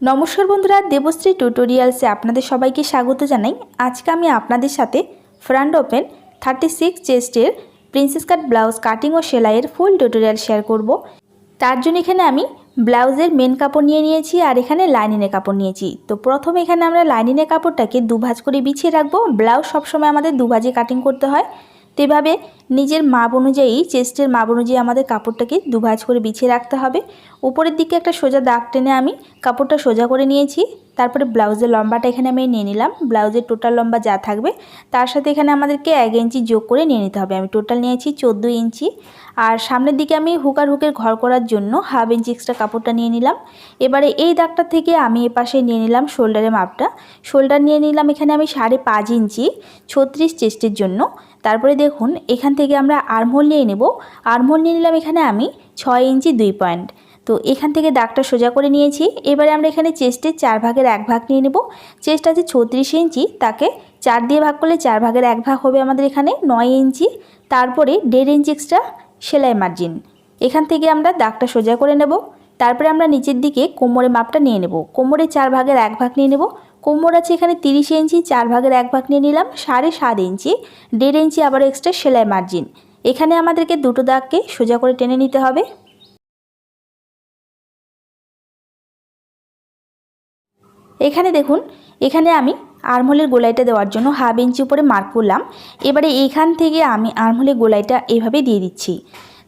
নমস্কার বন্ধুরা, দেবশ্রী টিউটোরিয়ালসে আপনাদের সবাইকে স্বাগত জানাই। আজকে আমি আপনাদের সাথে ফ্রন্ট ওপেন থার্টি সিক্স চেস্টের প্রিন্সেস কাট ব্লাউজ কাটিং ও সেলাইয়ের ফুল টিউটোরিয়াল শেয়ার করব। তার জন্য এখানে আমি ব্লাউজের মেন কাপড় নিয়ে নিয়েছি আর এখানে লাইনিনের কাপড় নিয়েছি। তো প্রথম এখানে আমরা লাইনিনের কাপড়টাকে দুভাজ করে বিছিয়ে রাখব। ব্লাউজ সবসময় আমাদের দুভাজে কাটিং করতে হয়। তো এভাবে নিজের মাপ অনুযায়ী, চেস্টের মাপ অনুযায়ী আমাদের কাপড়টাকে দুভাজ করে বিছিয়ে রাখতে হবে। উপরের দিকে একটা সোজা দাগ টেনে আমি কাপড়টা সোজা করে নিয়েছি। তারপরে ব্লাউজের লম্বাটা এখানে আমি নিয়ে নিলাম। ব্লাউজের টোটাল লম্বা যা থাকবে, তার সাথে এখানে আমাদেরকে এক ইঞ্চি যোগ করে নিয়ে নিতে হবে। আমি টোটাল নিয়েছি চোদ্দ ইঞ্চি। আর সামনের দিকে আমি হুকার হুকের ঘর করার জন্য হাফ ইঞ্চি এক্সট্রা কাপড়টা নিয়ে নিলাম। এবারে এই দাগটা থেকে আমি এ পাশে নিয়ে নিলাম শোল্ডারের মাপটা। শোল্ডার নিয়ে নিলাম এখানে আমি সাড়ে পাঁচ ইঞ্চি, ছত্রিশ চেস্টের জন্য। তারপরে দেখুন, এখান থেকে আমরা আর্মহোল নিয়ে নেব। আর্মহোল নিয়ে নিলাম এখানে আমি ছয় ইঞ্চি দুই পয়েন্ট। তো এখান থেকে দাগটা সোজা করে নিয়েছি। এবারে আমরা এখানে চেস্টের চার ভাগের এক ভাগ নিয়ে নেব। চেস্ট আছে ছত্রিশ ইঞ্চি, তাকে চার দিয়ে ভাগ করলে চার ভাগের এক ভাগ হবে আমাদের এখানে নয় ইঞ্চি। তারপরে দেড় ইঞ্চি এক্সট্রা সেলাই মার্জিন। এখান থেকে আমরা দাগটা সোজা করে নেব। তারপরে আমরা নিচের দিকে কোমরে মাপটা নিয়ে নেব। কোমরে চার ভাগের এক ভাগ নিয়ে নেব। কোমর আছে এখানে তিরিশ ইঞ্চি, চার ভাগের এক ভাগ নিয়ে নিলাম, সাড়ে সাত ইঞ্চি। দেড় ইঞ্চি আবার এক্সট্রা সেলাই মার্জিন এখানে আমাদেরকে দুটো দাগকে সোজা করে টেনে নিতে হবে। এখানে দেখুন, এখানে আমি আর্মহোলের গোলাইটা দেওয়ার জন্য হাফ ইঞ্চি উপরে মার্ক করলাম। এবারে এখান থেকে আমি আর্মহোলের গোলাইটা এভাবে দিয়ে দিচ্ছি।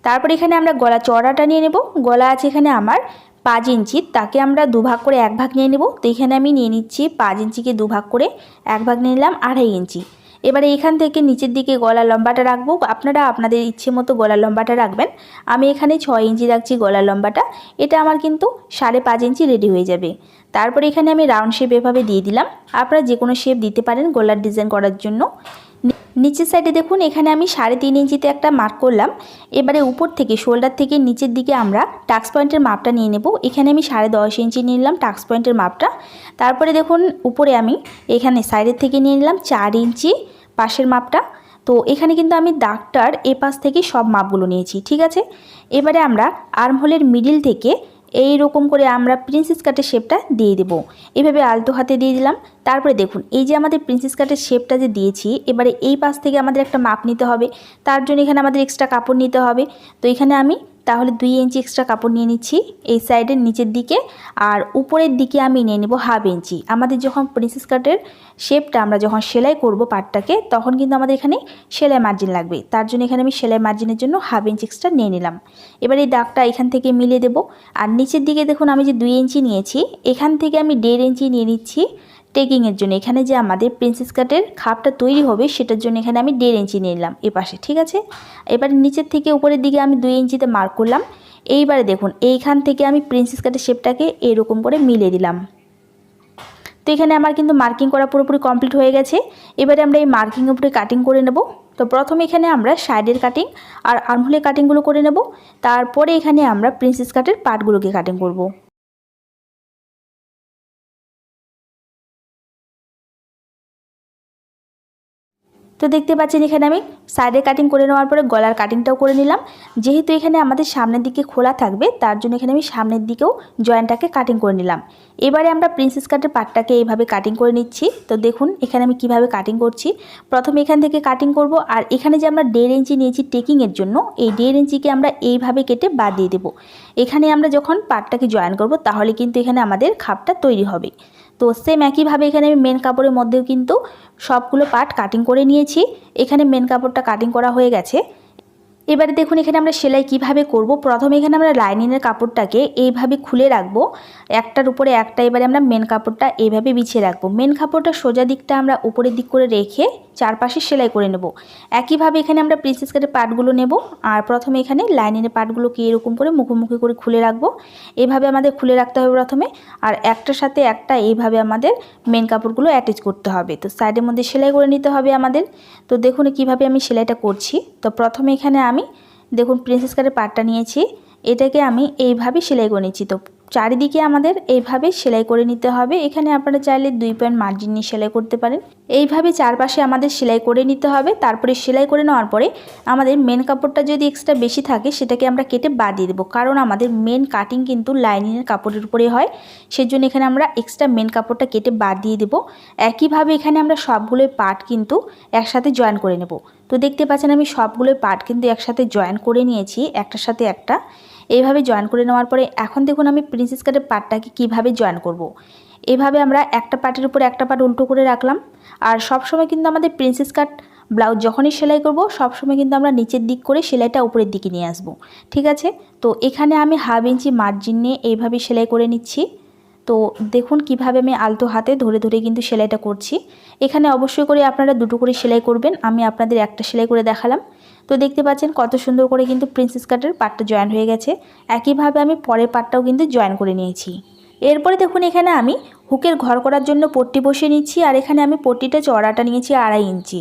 তারপর এখানে আমরা গলা চড়াটা নিয়ে নেব। গলা আছে এখানে আমার পাঁচ ইঞ্চি, তাকে আমরা দুভাগ করে এক ভাগ নিয়ে নেব। তো এখানে আমি নিয়ে নিচ্ছি পাঁচ ইঞ্চিকে দুভাগ করে এক ভাগ নিয়ে নিলাম আড়াই ইঞ্চি। এবারে এখান থেকে নিচের দিকে গলা লম্বাটা রাখব। আপনারা আপনাদের ইচ্ছে মতো গলা লম্বাটা রাখবেন। আমি এখানে ছয় ইঞ্চি রাখছি গলা লম্বাটা। এটা আমার কিন্তু সাড়ে পাঁচ ইঞ্চি রেডি হয়ে যাবে। তারপরে এখানে আমি রাউন্ড শেপ এভাবে দিয়ে দিলাম। আপনারা যে কোনো শেপ দিতে পারেন গোলার ডিজাইন করার জন্য। নিচের সাইডে দেখুন, এখানে আমি সাড়ে তিন ইঞ্চিতে একটা মার্ক করলাম। এবারে উপর থেকে, শোল্ডার থেকে নিচের দিকে আমরা টাক্স পয়েন্টের মাপটা নিয়ে নেব। এখানে আমি সাড়ে দশ ইঞ্চি নিয়ে নিলাম টাক্স পয়েন্টের মাপটা। তারপরে দেখুন, উপরে আমি এখানে সাইডের থেকে নিয়ে নিলাম চার ইঞ্চি পাশের মাপটা। তো এখানে কিন্তু আমি দাগটার এ পাশ থেকে সব মাপগুলো নিয়েছি, ঠিক আছে? এবারে আমরা আর্মহোলের মিডিল থেকে এই রকম করে আমরা প্রিন্সেস কাটের শেপটা দিয়ে দেব। এভাবে আলতো হাতে দিয়ে দিলাম। তারপরে দেখুন, এই যে আমাদের প্রিন্সেস কাটের শেপটা যে দিয়েছি, এবারে এই পাশ থেকে আমাদের একটা মাপ নিতে হবে। তার জন্য এখানে আমাদের এক্সট্রা কাপড় নিতে হবে। তো এখানে আমি তাহলে দুই ইঞ্চি এক্সট্রা কাপড় নিয়ে নিচ্ছি, এই সাইডের নিচের দিকে আর উপরের দিকে আমি নিয়ে নেব হাফ ইঞ্চি আমাদের যখন প্রিন্সেস কাটের শেপটা আমরা যখন সেলাই করব পাটটাকে তখন কিন্তু আমাদের এখানে সেলাই মার্জিন লাগবে। তার জন্য এখানে আমি সেলাই মার্জিনের জন্য হাফ ইঞ্চি এক্সট্রা নিয়ে নিলাম। এবার এই দাগটা এখান থেকে মিলিয়ে দেব। আর নিচের দিকে দেখুন আমি যে দুই ইঞ্চি নিয়েছি, এখান থেকে আমি দেড় ইঞ্চি নিয়ে নিচ্ছি। টেকিংয়ের জন্য। এখানে যে আমাদের প্রিন্সেস কাটের খাপটা তৈরি হবে, সেটার জন্য এখানে আমি দেড় ইঞ্চি নিলাম এ পাশে ঠিক আছে? এবার নিচের থেকে উপরের দিকে আমি দুই ইঞ্চিতে মার্ক করলাম। এইবারে দেখুন, এইখান থেকে আমি প্রিন্সেস কাটের শেপটাকে এরকম করে মিলে দিলাম। তো এখানে আমার কিন্তু মার্কিং করা পুরোপুরি কমপ্লিট হয়ে গেছে। এবারে আমরা এই মার্কিং উপরে কাটিং করে নেব। তো প্রথমে এখানে আমরা সাইডের কাটিং আর আর্মহোলের কাটিংগুলো করে নেব। তারপরে এখানে আমরা প্রিন্সেস কাটের পার্টগুলোকে কাটিং করব। তো দেখতে পাচ্ছেন এখানে আমি সাইডে কাটিং করে নেওয়ার পরে গলার কাটিংটাও করে নিলাম। যেহেতু এখানে আমাদের সামনের দিকে খোলা থাকবে, তার জন্য এখানে আমি সামনের দিকেও জয়েন্টটাকে কাটিং করে নিলাম। এবারে আমরা প্রিন্সেস কাটের পাটটাকে এইভাবে কাটিং করে নিচ্ছি। তো দেখুন, এখানে আমি কীভাবে কাটিং করছি। প্রথমে এখান থেকে কাটিং করব আর এখানে যে আমরা দেড় ইঞ্চি নিয়েছি টেকিংয়ের জন্য, এই দেড় ইঞ্চিকে আমরা এইভাবে কেটে বাদ দিয়ে দেবো। এখানে আমরা যখন পাটটাকে জয়েন করব, তাহলে কিন্তু এখানে আমাদের খাপটা তৈরি হবে। তো সেম একইভাবে এখানে আমি মেন কাপড়ের মধ্যেও কিন্তু সবগুলো পার্ট কাটিং করে নিয়েছি। এখানে মেন কাপড়টা কাটিং করা হয়ে গেছে। এবারে দেখুন, এখানে আমরা সেলাই কীভাবে করব? প্রথমে এখানে আমরা লাইনিংয়ের কাপড়টাকে এইভাবে খুলে রাখব। একটার উপরে একটা, এবারে আমরা মেন কাপড়টা এইভাবে বিছিয়ে রাখব। মেন কাপড়টা সোজা দিকটা আমরা উপরের দিক করে রেখে চারপাশে সেলাই করে নেব। একইভাবে এখানে আমরা প্রিন্সেস কাটের পার্টগুলো নেব। আর প্রথমে এখানে লাইনিংয়ের পার্টগুলোকে এরকম করে মুখোমুখি করে খুলে রাখব। এইভাবে আমাদের খুলে রাখতে হবে প্রথমে। আর একটার সাথে একটা এইভাবে আমাদের মেন কাপড়গুলো অ্যাটাচ করতে হবে। তো সাইডের মধ্যে সেলাই করে নিতে হবে আমাদের। তো দেখুন, কীভাবে আমি সেলাইটা করছি। তো প্রথমে এখানে আমি দেখুন প্রিন্সেস কাটের পাটটা নিয়েছি। এটাকে আমি এইভাবে সেলাই করে নিচ্ছি। তো চারিদিকে আমাদের এইভাবে সেলাই করে নিতে হবে। এখানে আপনারা চাইলে দুই পয়েন্ট মার্জিন নিয়ে সেলাই করতে পারেন। এইভাবে চারপাশে আমাদের সেলাই করে নিতে হবে। তারপরে সেলাই করে নেওয়ার পরে আমাদের মেন কাপড়টা যদি এক্সট্রা বেশি থাকে, সেটাকে আমরা কেটে বাদ দিয়ে দেবো। কারণ আমাদের মেন কাটিং কিন্তু লাইনিংয়ের কাপড়ের উপরে হয়। সেজন্য এখানে আমরা এক্সট্রা মেন কাপড়টা কেটে বাদ দিয়ে দেবো। একইভাবে এখানে আমরা সবগুলো পার্ট কিন্তু একসাথে জয়েন করে নেব। তো দেখতে পাচ্ছেন আমি সবগুলো পার্ট কিন্তু একসাথে জয়েন করে নিয়েছি, একটার সাথে একটা। এইভাবে জয়েন করে নেওয়ার পরে এখন দেখুন আমি প্রিন্সেস কাটের পার্টটাকে কীভাবে জয়েন করব। এভাবে আমরা একটা পার্টের উপরে একটা পার্ট উল্টো করে রাখলাম। আর সব সময় কিন্তু আমাদের প্রিন্সেস কাট ব্লাউজ যখনই সেলাই করব, সবসময় কিন্তু আমরা নিচের দিক করে সেলাইটা উপরের দিকে নিয়ে আসব। ঠিক আছে? তো এখানে আমি হাফ ইঞ্চি মার্জিন নিয়ে এইভাবে সেলাই করে নিচ্ছি। তো দেখুন কীভাবে আমি আলতো হাতে ধরে ধরে কিন্তু সেলাইটা করছি। এখানে অবশ্যই করে আপনারা দুটো করে সেলাই করবেন। আমি আপনাদের একটা সেলাই করে দেখালাম। তো দেখতে পাচ্ছেন কত সুন্দর করে কিন্তু প্রিন্সেস কাটের পাটটা জয়েন হয়ে গেছে। একইভাবে আমি পরের পাটটাও কিন্তু জয়েন করে নিয়েছি। এরপরে দেখুন এখানে আমি হুকের ঘর করার জন্য পট্টি বসিয়ে নিচ্ছি আর এখানে আমি পট্টিটা চড়াটা নিয়েছি আড়াই ইঞ্চি।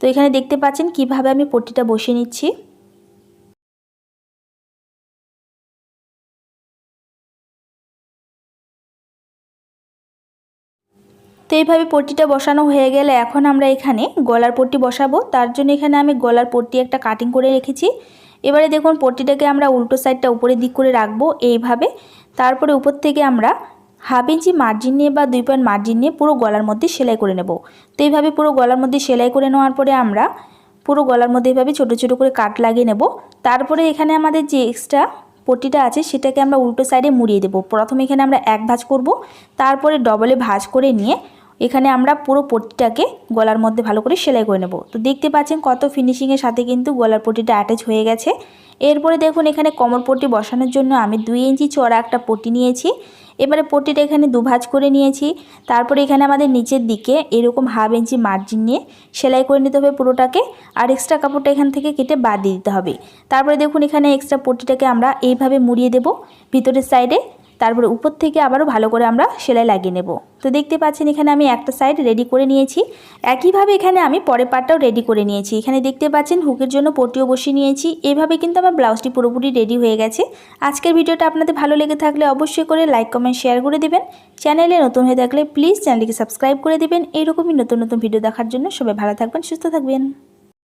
তো এখানে দেখতে পাচ্ছেন কীভাবে আমি পট্টিটা বসিয়ে নিচ্ছি। তো এইভাবে পট্টিটা বসানো হয়ে গেলে এখন আমরা এখানে গলার পট্টি বসাবো। তার জন্য এখানে আমি গলার পট্টি একটা কাটিং করে রেখেছি। এবারে দেখুন পট্টিটাকে আমরা উল্টো সাইডটা উপরের দিক করে রাখব এইভাবে। তারপরে উপর থেকে আমরা হাফ ইঞ্চি মার্জিন নিয়ে বা দুই পয়েন্ট মার্জিন নিয়ে পুরো গলার মধ্যে সেলাই করে নেব। তো এইভাবে পুরো গলার মধ্যে সেলাই করে নেওয়ার পরে আমরা পুরো গলার মধ্যে এইভাবে ছোটো ছোটো করে কাট লাগিয়ে নেব। তারপরে এখানে আমাদের যে এক্সট্রা পট্টিটা আছে সেটাকে আমরা উল্টো সাইডে মুড়িয়ে দেবো। প্রথমে এখানে আমরা এক ভাঁজ করব। তারপরে ডবলে ভাঁজ করে নিয়ে এখানে আমরা পুরো পটিটাকে গলার মধ্যে ভালো করে সেলাই করে নেব। তো দেখতে পাচ্ছেন কত ফিনিশিংয়ের সাথে কিন্তু গলার পটিটা অ্যাটাচ হয়ে গেছে। এরপরে দেখুন এখানে কমর পটি বসানোর জন্য আমি দুই ইঞ্চি চড়া একটা পটি নিয়েছি। এবারে পটিটা এখানে দুভাজ করে নিয়েছি। তারপরে এখানে আমাদের নিচের দিকে এরকম হাফ ইঞ্চি মার্জিন নিয়ে সেলাই করে নিতে হবে পুরোটাকে। আর এক্সট্রা কাপড়টা এখান থেকে কেটে বাদ দিয়ে দিতে হবে। তারপরে দেখুন এখানে এক্সট্রা পটিটাকে আমরা এইভাবে মুড়িয়ে দেব। ভিতরের সাইডে তারপরে উপর থেকে আবারও ভালো করে আমরা সেলাই লাগিয়ে নেব। তো দেখতে পাচ্ছেন এখানে আমি একটা সাইড রেডি করে নিয়েছি। একইভাবে এখানে আমি পরের পার্টটাও রেডি করে নিয়েছি। এখানে দেখতে পাচ্ছেন হুকের জন্য পটিও বসিয়ে নিয়েছি। এভাবে কিন্তু আমার ব্লাউজটি পুরোপুরি রেডি হয়ে গেছে। আজকের ভিডিওটা আপনাদের ভালো লেগে থাকলে অবশ্যই করে লাইক কমেন্ট শেয়ার করে দেবেন। চ্যানেলে নতুন হয়ে থাকলে প্লিজ চ্যানেলটিকে সাবস্ক্রাইব করে দেবেন। এইরকমই নতুন নতুন ভিডিও দেখার জন্য সবাই ভালো থাকবেন, সুস্থ থাকবেন।